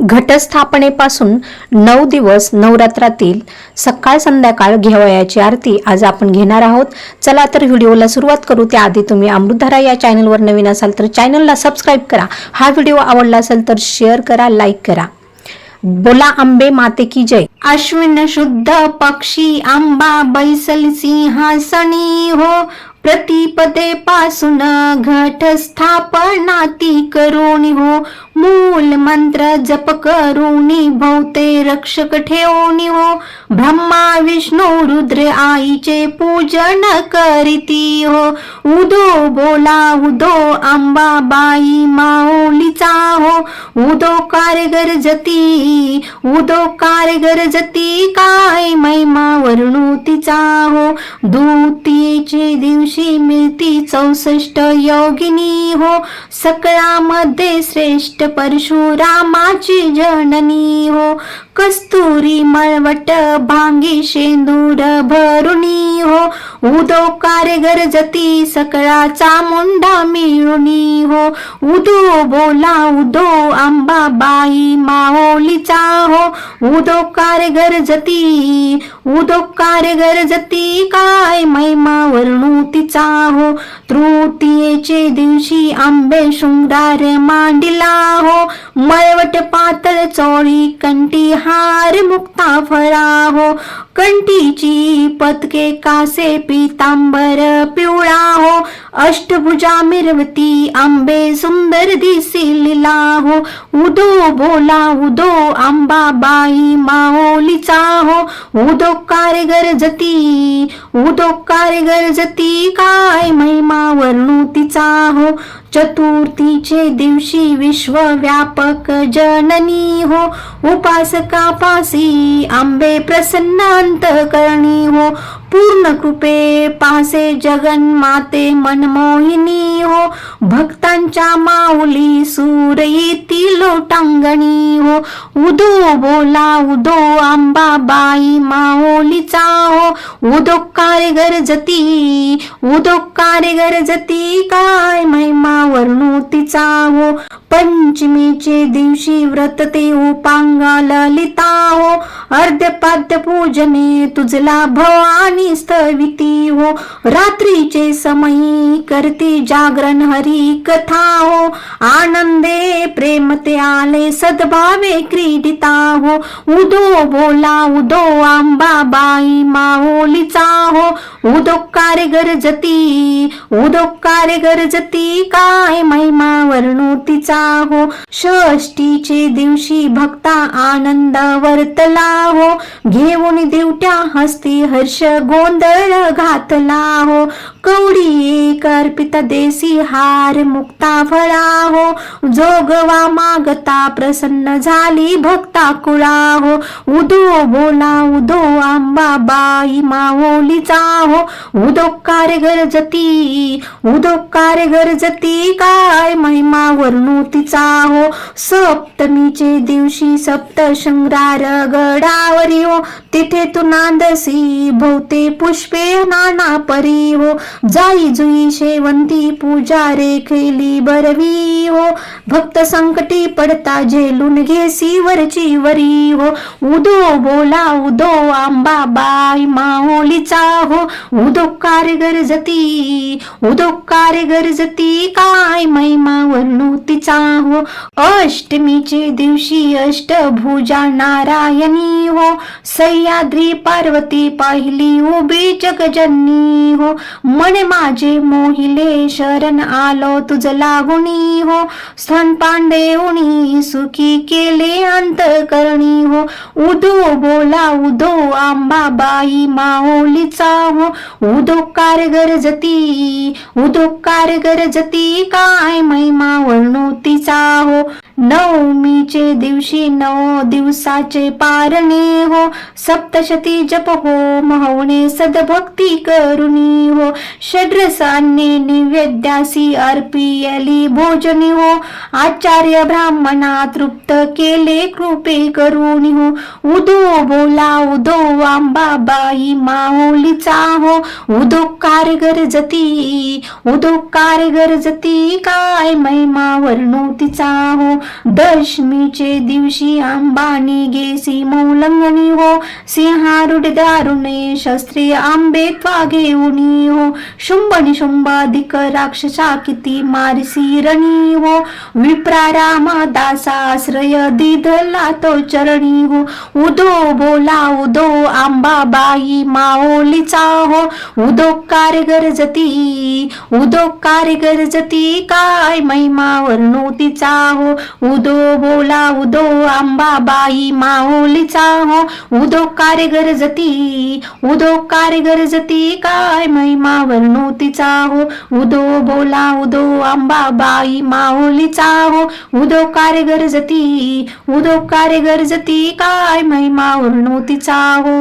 घटस्थापनेपासून नऊ दिवस नवरात्रातील सकाळ संध्याकाळ घेवयाची आरती आज आपण घेणार आहोत. चला तर व्हिडिओला सुरुवात करू. त्याआधी तुम्ही अमृतधारा या चॅनलवर नवीन असाल तर चॅनलला सबस्क्राईब करा. हा व्हिडिओ आवडला असेल तर शेअर करा लाईक करा. बोला आंबे माते की जय. अश्विन शुद्ध पक्षी आंबा बैसल सिंहासनी हो. प्रतिपदे पासून घट स्थापनाती करुणी हो मूल मंत्र जप करुणी भोवते रक्षक ठेवणी हो ब्रह्मा विष्णू रुद्र आईचे पूजन करीती हो उदो बोला उदो आंबा बाई माऊलीचा हो उदो कारगर जती उदो कारगर जती काय महिमा वर्णू तिचा हो द्वितीयेचे दिवशी मिळती चौसष्ट योगिनी हो. सकळामध्ये श्रेष्ठ परशुरामाची जननी हो. कस्तुरी मळवट भांगी शेंदूर भरुणी हो, उदो कार्यगर जती सकळाचा मुंडा मिळुनी हो उदो बोला उदो आंबा बाई माओलीचा हो. उदो गरजती जती उदो काय महिमा वर्णू तिचा हो. तृतीयेचे दिवशी आंबे शृंगार मांडिला हो. मळवट पातळ चोळी कंटी हार मुक्ता फळा हो. कंटीची पतके कासे पितांबर पिवळा हो. अष्टभुजा मिरवती आंबे सुंदर दिसी लीला हो उदो बोला उदो आंबा बाई माओलीचा हो उदो कार्यगर जती उदो कार्यगर जती काय महिमा वर्णू तिचा हो चतुर्थीचे दिवशी विश्वव्यापक जननी हो उपासकापासी आंबे प्रसन्नांत करणी हो पूर्ण कृपे. पासे जगन माते मनमोहिनी हो. भक्तांच्या माऊली सूर लोटांगणी हो. उदो बोला उदो आंबा बाई माऊलीचा हो. उदो कार्यगर जती उदो कारेगर जती काय महिमा वर्णू तिचा हो. पंचमीचे दिवशी व्रत ते उपांगा ललिता हो. अर्धपाद्य पूजने तुझला भवानी स्थविती हो. रात्रीचे समयी करती जागरण हरी कथा हो. आनंदे प्रेम ते आले सद्भावे क्रीडिता हो. उदो बोला उदो आंबा बाई माओलीचा हो. उदो कार्यगर जती उदो कार्यगर जती काय महिमा वर्णू तिचा हो. षष्टीचे दिवशी भक्ता आनंद वर्तला हो. घेऊन देवट्या हस्ती हर्ष गोंधळ घातला हो. कवडी एक अर्पित देसी हार मुक्ता फळा हो. जोगवा मागता प्रसन्न झाली भक्ता कुळा हो. उदो बोला उदो आंबा बाई माओलीचा हो. उदो कार्य गरजती उदो कार्य गरजती काय महिमा वर्णू हो. सप्तमीचे दिवशी सप्त शृंगार गडावरी हो. तिथे तू नांदसी भोवते फुले पुष्पे नाना परी हो जाई जुई शेवंती पूजा रेखेली बरवी हो. भक्त संकटी पडता झेलून घेसी वरची वरी हो. उदो बोला उदो आंबा बाई माओलीचा हो. उदो कार्यगर जती उदो कार्यगर जती काय महिमा वर्णू तिचा हो. अष्टमीचे दिवशी अष्टभुजा नारायणी हो. सह्याद्री पार्वती पाहिली हो. उभी जगजननी हो. मन माझे मोहिले शरण आलो तुझ लागुनी हो. स्तन पांडे उणी सुखी केले अंतकरणी हो. उदो बोला उदो आंबा बाई माओलीचा हो. उदो कारगर जती उदो कारगर जती काय महिमा वर्णू तिचा हो. नवमीचे दिवशी नऊ दिवसाचे पारणे हो. सप्तशती जप हो महवणे सदभक्ती करुणी हो. षड्रसाने निवेद्यासी अर्पियली भोजनी हो. आचार्य ब्राह्मणा तृप्त केले कृपे करुणी हो. उदो बोला उदो आंबा बाई माऊलीचा हो. उदो कारगर जती उदो कारगर जती काय महिमा वर्णो तिचा हो. दशमीचे दिवशी आंबानी गेसी मौलंगणी हो. सिंहारुड दारुणे शस्त्रे आंबे त्वा घेऊनी हो. शुंभ निशुंभाधिक राक्षसा किती मारसी रणी हो. विप्रारामा दासाश्रय दिधला तो चरणी हो. उदो बोला उदो आंबाबाई माओलीचा हो. उदो कार गरजती उदो कार गरजती काय महिमा वर्णोतीचा हो. उदो बोला उदो आंबाबाई माऊलीचा हो. उदो कार गरजती उदो कार गरजती काय महिमा वर्णोतीचा हो. उदो बोला उदो आंबाबाई माऊलीचा हो. उदो कार गरजती उदो कार गरजती काय महिमा वर्णोतीचा हो.